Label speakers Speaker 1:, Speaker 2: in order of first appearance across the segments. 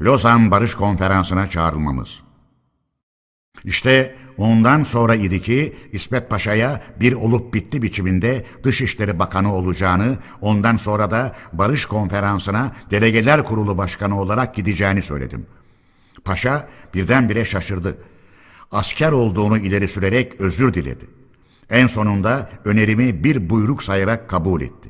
Speaker 1: Lozan Barış Konferansı'na çağrılmamız. İşte ondan sonra idi ki İsmet Paşa'ya bir olup bitti biçiminde Dışişleri Bakanı olacağını, ondan sonra da Barış Konferansı'na Delegeler Kurulu Başkanı olarak gideceğini söyledim. Paşa birdenbire şaşırdı. Asker olduğunu ileri sürerek özür diledi. En sonunda önerimi bir buyruk sayarak kabul etti.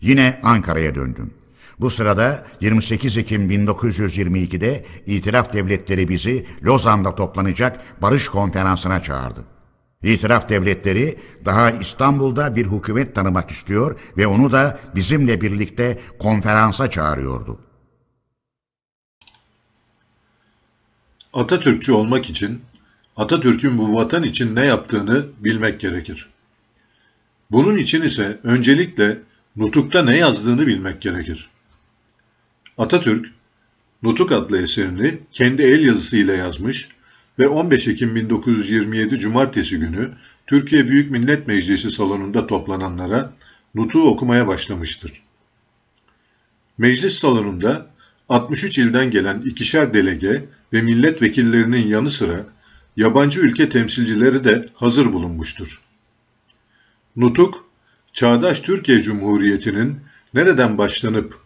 Speaker 1: Yine Ankara'ya döndüm. Bu sırada 28 Ekim 1922'de İtilaf Devletleri bizi Lozan'da toplanacak barış konferansına çağırdı. İtilaf Devletleri daha İstanbul'da bir hükümet tanımak istiyor ve onu da bizimle birlikte konferansa çağırıyordu.
Speaker 2: Atatürkçü olmak için Atatürk'ün bu vatan için ne yaptığını bilmek gerekir. Bunun için ise öncelikle Nutuk'ta ne yazdığını bilmek gerekir. Atatürk, Nutuk adlı eserini kendi el yazısıyla yazmış ve 15 Ekim 1927 Cumartesi günü Türkiye Büyük Millet Meclisi salonunda toplananlara Nutuk'u okumaya başlamıştır. Meclis salonunda 63 ilden gelen ikişer delege ve milletvekillerinin yanı sıra yabancı ülke temsilcileri de hazır bulunmuştur. Nutuk, çağdaş Türkiye Cumhuriyeti'nin nereden başlanıp